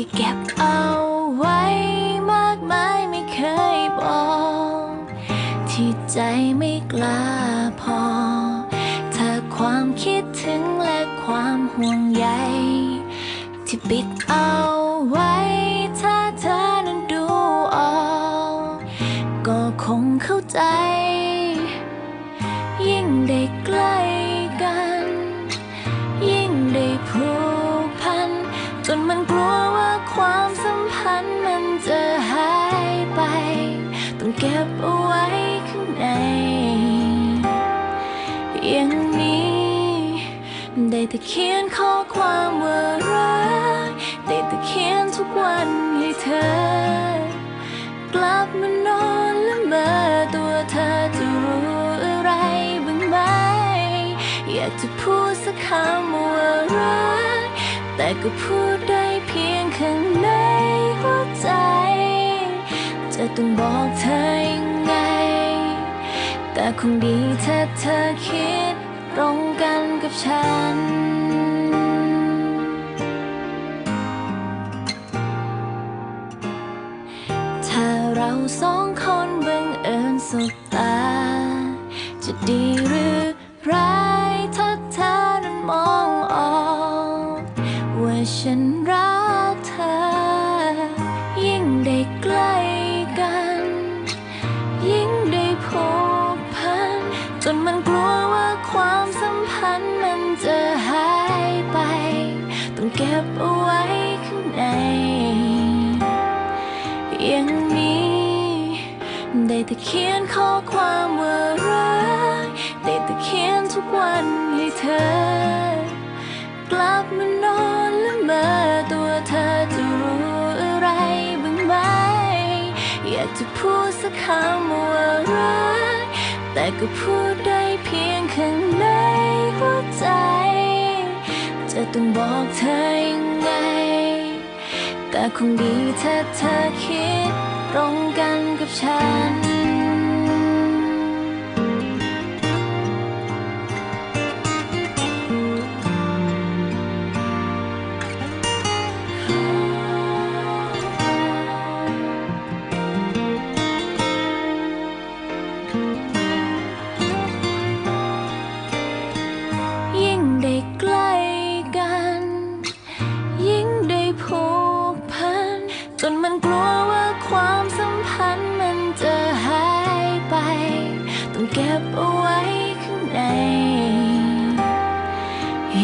ที่เก็บเอาไว้มากมายไม่เคยบอก ที่ใจไม่กล้าพอ ถ้าความคิดถึงและความห่วงใยที่ปิดเอาไว้ ถ้าเธอนั้นดูออกก็คงเข้าใจ ยิ่งได้ใกล้ ก็บเอาไว้ข้างใน อย่างนี้ ได้แต่เขียนข้อความว่ารัก ได้แต่เขียนทุกวันให้เธอ กลับมานอนและเมื่อตัวเธอจะรู้อะไรบ้างไหม อยากจะพูดสักคำว่ารัก แต่ก็พูดได้เพียงข้างในหัวใจ จะต้องบอกเธอยังไง แต่คงดีถ้าเธอคิดตรงกันกับฉัน ถ้าเราสองคนบังเอิญสบตา จะดีหรือร้ายถ้าเธอนั้นมองออก ว่าฉันรัก บเอาไว้ข้างใน อย่างนี้ ได้แต่เขียนข้อความว่ารัก ได้แต่เขียนทุกวันให้เธอ กลับมานอนและเมื่อตัวเธอจะรู้อะไรบ้างไหม อยากจะพูดสักคำว่ารัก แต่ก็พูดได้เพียงข้างในหัวใจ จะต้องบอกเธอยังไง แต่คงดีถ้าเธอคิดตรงกันกับฉัน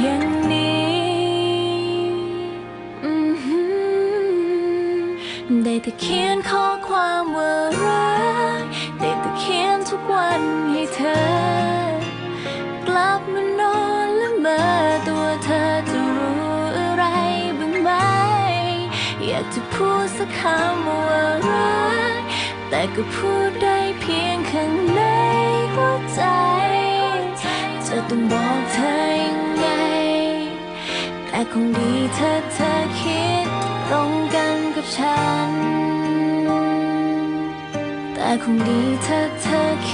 อย่างนี้ได้แต่เขียนข้อความว่ารักได้แต่เขียนทุกวันให้เธอ กลับมานอนและเมื่อตัวเธอจะรู้อะไรบ้างไหม อยากจะพูดสักคำว่ารักแต่ก็พูดได้เพียงข้างในหัวใจ จะต้องบอกเธอยังไง แต่คงดีถ้าเธอคิดตรงกันกับฉัน แต่คงดีถ้าเธอคิดเหมือ